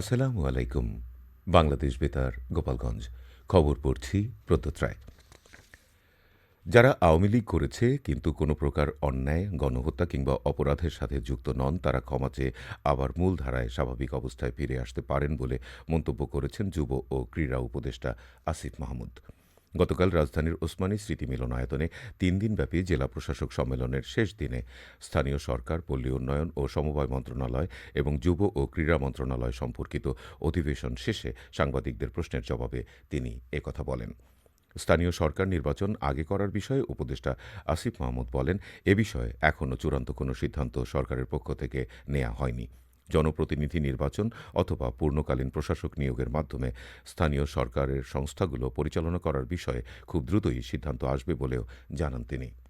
আসসালামু আলাইকুম, বাংলাদেশ বেতার, গোপালগঞ্জ। খবর পড়ছি প্রত্যুত রায় যারা আওয়ামী লীগ করেছে কিন্তু কোনো প্রকার অন্যায়, গণহত্যা কিংবা অপরাধের সাথে যুক্ত নন, তারা ক্ষমা চেয়ে আবার মূলধারায় স্বাভাবিক অবস্থায় ফিরে আসতে পারেন বলে মন্তব্য করেছেন যুব ও ক্রীড়া উপদেষ্টা আসিফ মাহমুদ। গতকাল রাজধানীর ওসমানী স্মৃতি মিলনায়তনে তিন দিনব্যাপী জেলা প্রশাসক সম্মেলনের শেষ দিনে স্থানীয় সরকার, পল্লী উন্নয়ন ও সমবায় মন্ত্রণালয় এবং যুব ও ক্রীড়া মন্ত্রণালয় সম্পর্কিত অধিবেশন শেষে সাংবাদিকদের প্রশ্নের জবাবে তিনি একথা বলেন। স্থানীয় সরকার নির্বাচন আগে করার বিষয়ে উপদেষ্টা আসিফ মাহমুদ বলেন, এ বিষয়ে এখনও চূড়ান্ত কোনো সিদ্ধান্ত সরকারের পক্ষ থেকে নেওয়া হয়নি। জনপ্রতিনিধি নির্বাচন অথবা পূর্ণকালীন প্রশাসক নিয়োগের মাধ্যমে স্থানীয় সরকারের সংস্থাগুলো পরিচালনা করার বিষয়ে খুব দ্রুতই সিদ্ধান্ত আসবে বলেও জানান তিনি।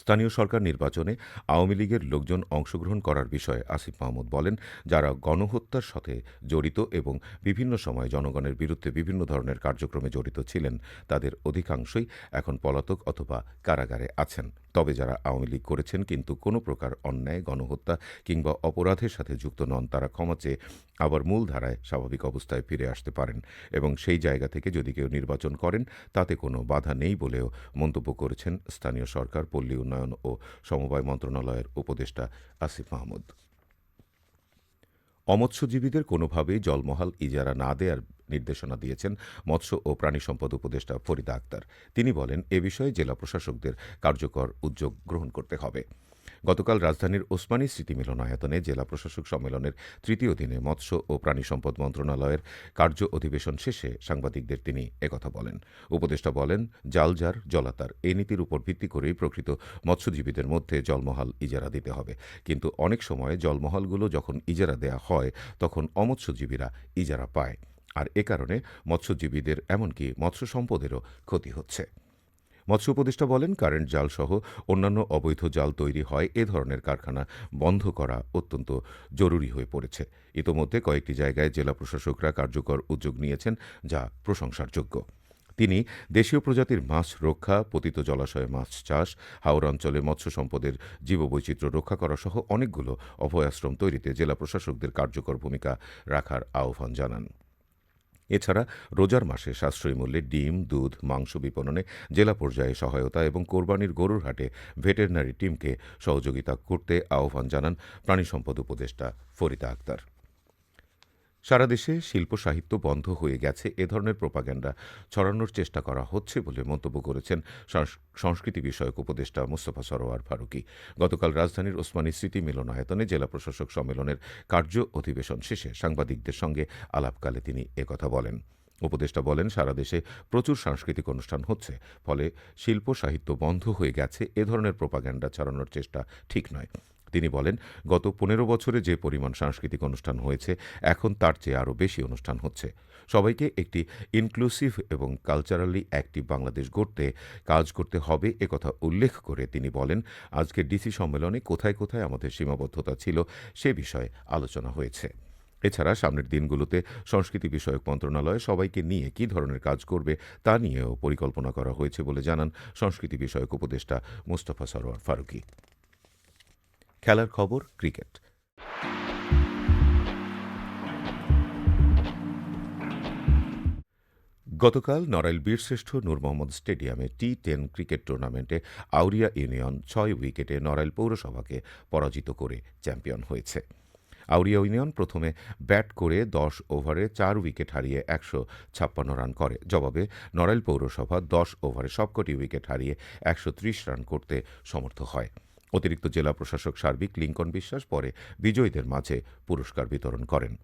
স্থানীয় সরকার নির্বাচনে আওয়ামী লীগের লোকজন অংশগ্রহণ করার বিষয়ে আসিফ মাহমুদ বলেন, যারা গণহত্যার সাথে জড়িত এবং বিভিন্ন সময় জনগণের বিরুদ্ধে বিভিন্ন ধরনের কার্যক্রমে জড়িত ছিলেন, তাদের অধিকাংশই এখন পলাতক অথবা কারাগারে আছেন। তবে যারা আওয়ামী লীগ করেছেন কিন্তু কোনো প্রকার অন্যায়, গণহত্যা কিংবা অপরাধের সাথে যুক্ত নন, তারা ক্ষমা চেয়ে আবার মূল ধারায় স্বাভাবিক অবস্থায় ফিরে আসতে পারেন এবং সেই জায়গা থেকে যদি কেউ নির্বাচন করেন, তাতে কোনো বাধা নেই বলেও মন্তব্য করেছেন স্থানীয় সরকার পল্লী উন্নয়ন ও সমবায় মন্ত্রণালয়ের উপদেষ্টা আসিফ মাহমুদ। অমৎস্যজীবীদের কোনোভাবেই জলমহাল ইজারা না দেওয়ার নির্দেশনা দিয়েছেন মৎস্য ও প্রাণী সম্পদ উপদেষ্টা ফরিদা আক্তার। তিনি বলেন, এ বিষয়ে জেলা প্রশাসকদের কার্যকর উদ্যোগ গ্রহণ করতে হবে। গতকাল রাজধানীর ওসমানী স্মৃতি মিলনায়তনে জেলা প্রশাসক সম্মেলনের তৃতীয় দিনে মৎস্য ও প্রাণী সম্পদ মন্ত্রণালয়ের কার্য অধিবেশন শেষে সাংবাদিকদের তিনি একথা বলেন। উপদেষ্টা বলেন জালজার জলাতার এই নীতির উপর ভিত্তি করেই প্রকৃত মৎস্যজীবীদের মধ্যে জলমহাল ইজারা দিতে হবে। কিন্তু অনেক সময় জলমহালগুলো যখন ইজারা দেয়া হয়, তখন অমৎস্যজীবীরা ইজারা পায়। আর এ কারণে মৎস্যজীবীদের এমনকি মৎস্য সম্পদেরও ক্ষতি হচ্ছে। মৎস্য উপদেষ্টা বলেন, কারেন্ট জাল সহ অন্যান্য অবৈধ জাল তৈরি হয়, এ ধরনের কারখানা বন্ধ করা অত্যন্ত জরুরি হয়ে পড়েছে। ইতোমধ্যে কয়েকটি জায়গায় জেলা প্রশাসকরা কার্যকর উদ্যোগ নিয়েছেন, যা প্রশংসার যোগ্য তিনি দেশীয় প্রজাতির মাছ রক্ষা, পতিত জলাশয়ে মাছ চাষ, হাওড় অঞ্চলে মৎস্য সম্পদের জীববৈচিত্র্য রক্ষা করা সহ অনেকগুলো অভয়াশ্রম তৈরিতে জেলা প্রশাসকদের কার্যকর ভূমিকা রাখার আহ্বান জানান। এছাড়া রোজার মাসে সাশ্রয়ী মূল্যে ডিম, দুধ, মাংস বিপণনে জেলা পর্যায়ে সহায়তা এবং কোরবানির গরুর হাটে ভেটেরিনারি টিমকে সহযোগিতা করতে আহ্বান জানান প্রাণী সম্পদ উপদেষ্টা ফরিদা আক্তার। সারা দেশে শিল্প সাহিত্য বন্ধ হয়ে গেছে, এ ধরনের প্রোপাগ্যান্ডা ছড়ানোর চেষ্টা করা হচ্ছে বলে মন্তব্য করেছেন সংস্কৃতি বিষয়ক উপদেষ্টা মুস্তফা সরোয়ার ফারুকি। গতকাল রাজধানীর ওসমানী স্মৃতি মিলনায়তনে জেলা প্রশাসক সম্মেলনের কার্য অধিবেশন শেষে সাংবাদিকদের সঙ্গে আলাপকালে তিনি একথা বলেন। উপদেষ্টা বলেন, সারা দেশে প্রচুর সাংস্কৃতিক অনুষ্ঠান হচ্ছে, ফলে শিল্প সাহিত্য বন্ধ হয়ে গেছে, এ ধরনের প্রোপাগ্যান্ডা ছড়ানোর চেষ্টা ঠিক নয়। তিনি বলেন, গত পনেরো বছরে যে পরিমাণ সাংস্কৃতিক অনুষ্ঠান হয়েছে, এখন তার চেয়ে আরও বেশি অনুষ্ঠান হচ্ছে। সবাইকে একটি ইনক্লুসিভ এবং কালচারালি অ্যাক্টিভ বাংলাদেশ গড়তে, কাজ করতে হবে একথা উল্লেখ করে তিনি বলেন আজকে ডিসি সম্মেলনে কোথায় কোথায় আমাদের সীমাবদ্ধতা ছিল সে বিষয়ে আলোচনা হয়েছে। এছাড়া সামনের দিনগুলোতে সংস্কৃতি বিষয়ক মন্ত্রণালয় সবাইকে নিয়ে কী ধরনের কাজ করবে তা নিয়েও পরিকল্পনা করা হয়েছে বলে জানান সংস্কৃতি বিষয়ক উপদেষ্টা মুস্তফা সরোয়ার ফারুকি। খেলার খবর, ক্রিকেট। গতকাল নড়াইল বীরশ্রেষ্ঠ নূর মোহাম্মদ স্টেডিয়ামে টি টেন ক্রিকেট টুর্নামেন্টে আউরিয়া ইউনিয়ন ছয় উইকেটে নড়াইল পৌরসভাকে পরাজিত করে চ্যাম্পিয়ন হয়েছে। আউরিয়া ইউনিয়ন প্রথমে ব্যাট করে দশ ওভারে চার উইকেট হারিয়ে একশো ছাপ্পান্ন রান করে। জবাবে নড়াইল পৌরসভা দশ ওভারে সবকটি উইকেট হারিয়ে একশো ত্রিশ রান করতে সমর্থ হয়। অতিরিক্ত জেলা প্রশাসক সার্বিক লিঙ্কন বিশ্বাস পরে বিজয়ীদের মাঝে পুরস্কার বিতরণ করেন।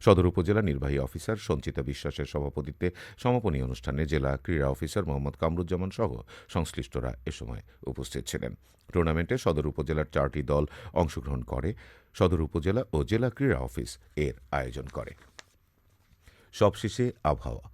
সদর উপজেলা নির্বাহী অফিসার সঞ্চিতা বিশ্বাসের সভাপতিত্বে সমাপনী অনুষ্ঠানে জেলা ক্রীড়া অফিসার মোহাম্মদ কামরুজ্জামান সহ সংশ্লিষ্টরা এ সময় উপস্থিত ছিলেন। টুর্নামেন্টে সদর উপজেলার চারটি দল অংশগ্রহণ করে, সদর উপজেলা ও জেলা ক্রীড়া অফিস এর আয়োজন করে। সবশেষে আবহাওয়া।